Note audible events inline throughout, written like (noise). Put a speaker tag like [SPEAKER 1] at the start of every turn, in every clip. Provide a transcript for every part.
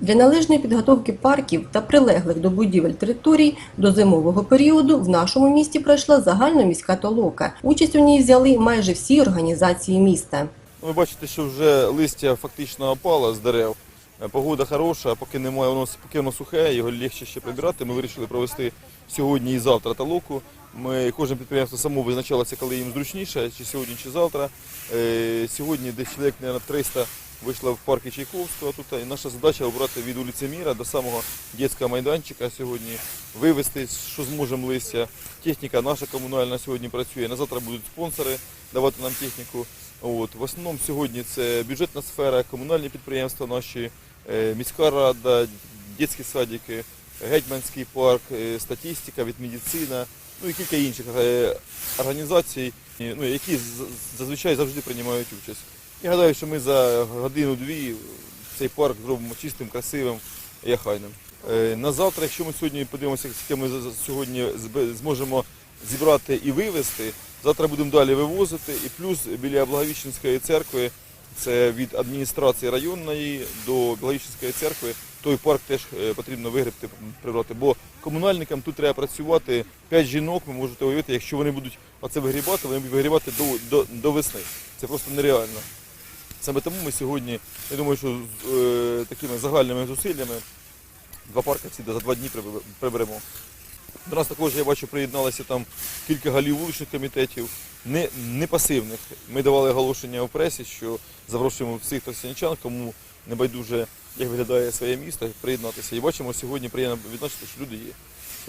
[SPEAKER 1] Для належної підготовки парків та прилеглих до будівель територій до зимового періоду в нашому місті пройшла загальноміська толока. Участь у ній взяли майже всі організації міста.
[SPEAKER 2] Ви бачите, що вже листя фактично опало з дерев. Погода хороша, поки немає воно поки воно сухе, його легше ще прибирати. Ми вирішили провести сьогодні і завтра талоку. Ми кожне підприємство само визначалося, коли їм зручніше, чи сьогодні, чи завтра. Е, Сьогодні десь чоловік, мабуть, 300 вийшло в парки Чайковського. Тут і наша задача обрати від вулиці Міра до самого дитячого майданчика сьогодні, вивезти, що зможемо листя. Техніка наша комунальна сьогодні працює. На завтра будуть спонсори давати нам техніку. От. В основному сьогодні це бюджетна сфера, комунальні підприємства наші, е, міська рада, дитячі садики, гетьманський парк, е, статистика, від медицина, ну і кілька інших е, організацій, ну, які зазвичай завжди приймають участь. Я гадаю, що ми за годину-дві цей парк зробимо чистим, красивим і охайним. Е, На завтра, якщо ми сьогодні подивимося, скільки ми сьогодні зможемо зібрати і вивезти, завтра будемо далі вивозити. І плюс біля Благовіщенської церкви, це від адміністрації районної до Благовіщенської церкви, той парк теж е, потрібно вигребти, прибрати. Бо комунальникам тут треба працювати 5 жінок, ви можете уявити, якщо вони будуть оце вигрібати, вони будуть вигрібати до, до, до весни. Це просто нереально. Саме тому ми сьогодні, я думаю, що з е, такими загальними зусиллями два парки всі за два дні приберемо. До нас також, я бачу, приєдналося там кілька голів вуличних комітетів, не, не пасивних. Ми давали оголошення в пресі, що запрошуємо всіх тростянчан, кому не байдуже, як виглядає своє місто, приєднатися. І бачимо, сьогодні приємно відзначити, що люди є.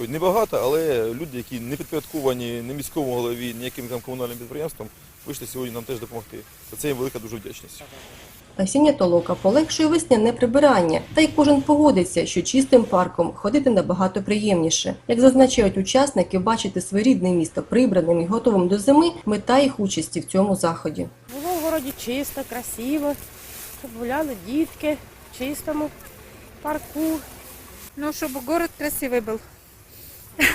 [SPEAKER 2] Небагато, але люди, які не підпорядковані ні міському голові, ніяким там комунальним підприємствам, вийшли сьогодні нам теж допомогти. За це їм велика дуже вдячність.
[SPEAKER 1] Осіння толока полегшує весняне прибирання, та й кожен погодиться, що чистим парком ходити набагато приємніше. Як зазначають учасники, бачити своє рідне місто прибраним і готовим до зими – мета їх участі в цьому заході.
[SPEAKER 3] Було в городі чисто, красиво, щоб гуляли дітки в чистому парку.
[SPEAKER 4] Ну, чтобы город красивый был. (laughs)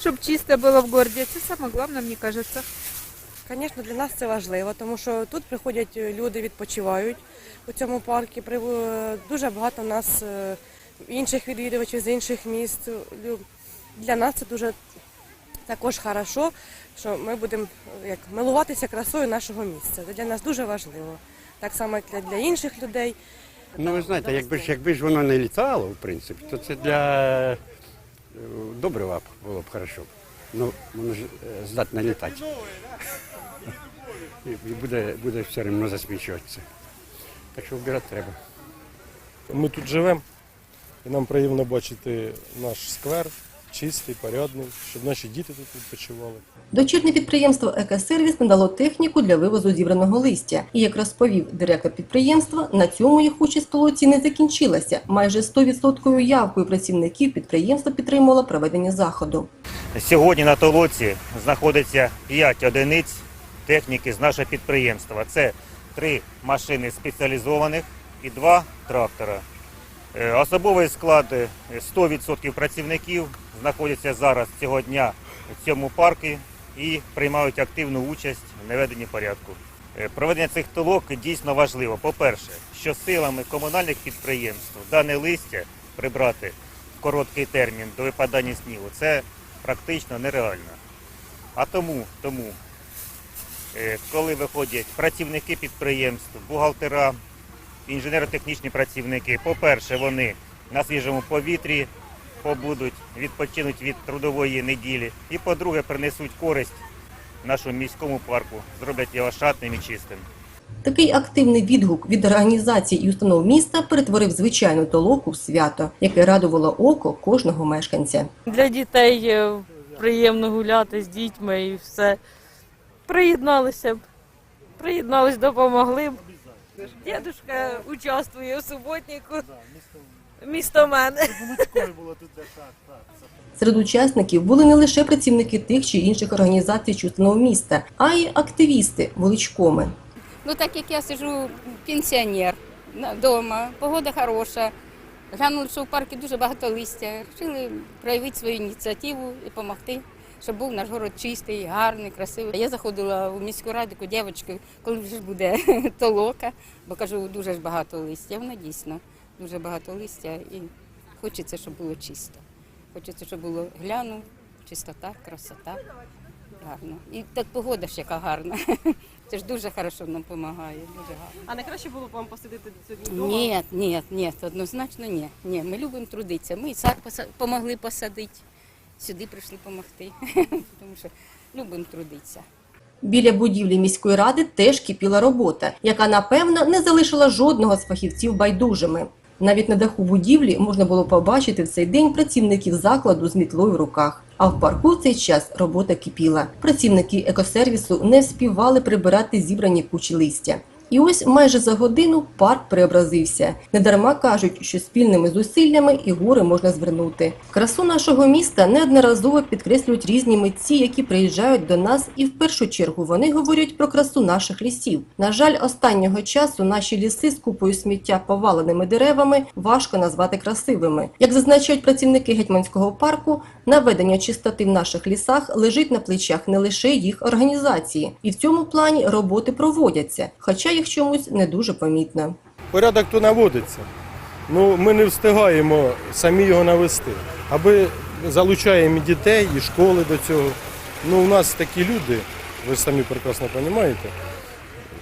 [SPEAKER 4] Чтобы чисто было в городе. Это самое главное, мне кажется.
[SPEAKER 3] Звісно, для нас це важливо, тому що тут приходять люди, відпочивають у цьому парку. Дуже багато нас е, інших відвідувачів з інших міст. Для нас це дуже також хорошо, що ми будемо е, як милуватися красою нашого місця. Це для нас дуже важливо. Так само, як для, інших людей.
[SPEAKER 5] Ну, ви знаєте, якби ж, якби ж воно не літало, в принципі, то це для е, добрива було б хорошо. Ну, воно ж е, здатне літати. І буде, буде все одно засмічуватися. Так що вбирати треба.
[SPEAKER 6] Ми тут живемо, і нам приємно бачити наш сквер чистий, порядний, щоб наші діти тут відпочивали.
[SPEAKER 1] Дочірнє підприємство «Екосервіс» надало техніку для вивозу зібраного листя. І, як розповів директор підприємства, на цьому їх участь в толоці не закінчилася. Майже 100% явкою працівників підприємство підтримувало проведення заходу.
[SPEAKER 7] Сьогодні на толоці знаходиться 5 одиниць техніки з нашого підприємства. Це три машини спеціалізованих і два трактора. Е, Особовий склад е, 100% працівників знаходяться зараз цього дня в цьому парку і приймають активну участь в наведенні порядку. Е, Проведення цих толок дійсно важливо. По-перше, що силами комунальних підприємств дане листя прибрати в короткий термін до випадання снігу це практично нереально. А тому, тому е, коли виходять працівники підприємств, бухгалтера, інженерно-технічні працівники, по-перше, вони на свіжому повітрі побудуть, відпочинуть від трудової неділі. І по-друге, принесуть користь нашому міському парку, зроблять його шатним і чистим.
[SPEAKER 1] Такий активний відгук від організацій і установ міста перетворив звичайну толоку в свято, яке радувало око кожного мешканця.
[SPEAKER 8] Для дітей е, приємно гуляти з дітьми і все. Приєдналися б. Приєднались, допомогли б. Дідушка участвує в суботнику. Місто мене.
[SPEAKER 1] Серед учасників були не лише працівники тих чи інших організацій чи установ міста, а й активісти вуличкоми.
[SPEAKER 9] Ну так як я сижу пенсіонер вдома, погода хороша. Глянули, що в парку дуже багато листя. Вирішили проявити свою ініціативу і допомогти, щоб був наш город чистий, гарний, красивий. Я заходила в міську раду, кажу, дівчатки, коли вже буде (laughs) толока, бо кажу, дуже ж багато листя. Вона дійсно дуже багато листя і хочеться, щоб було чисто. Хочеться, щоб було гляну, чистота, красота. Гарно. І так погода ж яка гарна. (laughs) Це ж дуже хорошо нам допомагає. Дуже гарно.
[SPEAKER 3] А не краще було б вам посидіти сьогодні
[SPEAKER 9] Ні, ні, ні, однозначно ні. Ні, ми любимо трудитися. Ми і сад помогли посадити, сюди прийшли допомогти, (laughs) тому що любимо трудитися.
[SPEAKER 1] Біля будівлі міської ради теж кипіла робота, яка напевно не залишила жодного з фахівців байдужими. Навіть на даху будівлі можна було побачити в цей день працівників закладу з мітлою в руках. А в парку в цей час робота кипіла. Працівники екосервісу не співали прибирати зібрані кучі листя. І ось майже за годину парк преобразився. Недарма кажуть, що спільними зусиллями і гори можна звернути. Красу нашого міста неодноразово підкреслюють різні митці, які приїжджають до нас, і в першу чергу вони говорять про красу наших лісів. На жаль, останнього часу наші ліси з купою сміття поваленими деревами важко назвати красивими. Як зазначають працівники гетьманського парку, наведення чистоти в наших лісах лежить на плечах не лише їх організації, і в цьому плані роботи проводяться, хоча їх чомусь не дуже помітно.
[SPEAKER 6] Порядок то наводиться. Ну, ми не встигаємо самі його навести. Аби залучаємо і дітей, і школи до цього. Ну, у нас такі люди, ви самі прекрасно розумієте,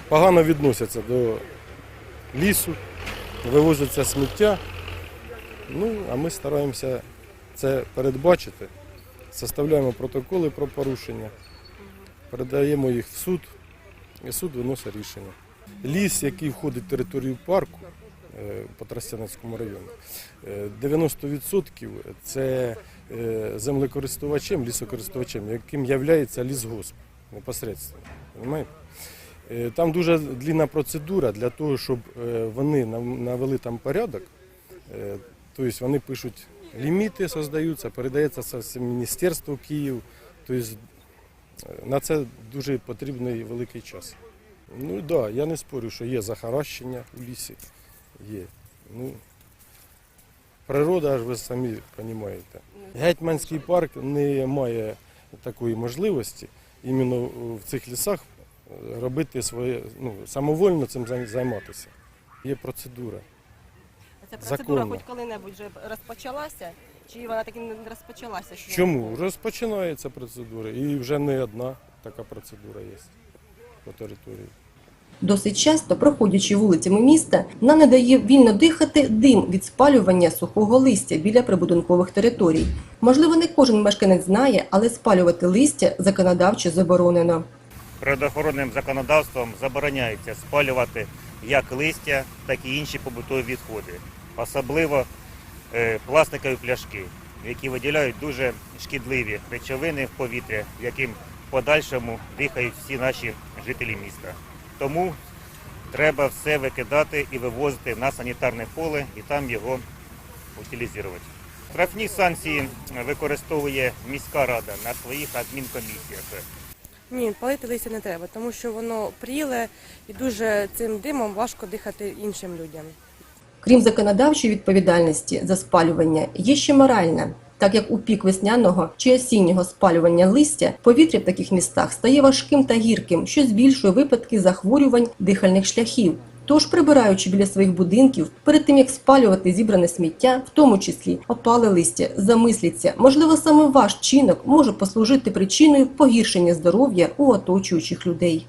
[SPEAKER 6] погано відносяться до лісу, вивозяться сміття. Ну, а ми стараємося це передбачити, составляємо протоколи про порушення, передаємо їх в суд, і суд виносить рішення. Ліс, який входить в територію парку е, по Тростянецькому району, е, 90% це е, землекористувачем, лісокористувачем, яким є лісгосп непосередньо. Е, Там дуже длінна процедура для того, щоб е, вони навели там порядок. Е, Тобто вони пишуть ліміти, создаються, передається в Київ. Тобто е, на це дуже потрібний великий час. Ну так, да, я не спорю, що є захаращення у лісі. Є. Ну, природа, ж ви самі розумієте. Гетьманський парк не має такої можливості іменно в цих лісах е, робити своє, ну, самовольно цим займатися. Є процедура.
[SPEAKER 3] Ця
[SPEAKER 6] процедура Законно. хоч
[SPEAKER 3] коли-небудь вже розпочалася, чи вона таки не розпочалася?
[SPEAKER 6] Чому? Розпочинається процедура і вже не одна така процедура є по території.
[SPEAKER 1] Досить часто, проходячи вулицями міста, нам не дає вільно дихати дим від спалювання сухого листя біля прибудинкових територій. Можливо, не кожен мешканець знає, але спалювати листя законодавчо заборонено.
[SPEAKER 7] Природоохоронним законодавством забороняється спалювати як листя, так і інші побутові відходи, особливо е, пластикові пляшки, які виділяють дуже шкідливі речовини в повітря, яким в подальшому дихають всі наші жителі міста. Тому треба все викидати і вивозити на санітарне поле і там його утилізувати. Штрафні санкції використовує міська рада на своїх адмінкомісіях.
[SPEAKER 3] Ні, палити листя не треба, тому що воно пріле і дуже цим димом важко дихати іншим людям.
[SPEAKER 1] Крім законодавчої відповідальності за спалювання, є ще моральна. Так як у пік весняного чи осіннього спалювання листя, повітря в таких містах стає важким та гірким, що збільшує випадки захворювань дихальних шляхів. Тож, прибираючи біля своїх будинків, перед тим як спалювати зібране сміття, в тому числі опале листя, замисліться, можливо, саме ваш чинок може послужити причиною погіршення здоров'я у оточуючих людей.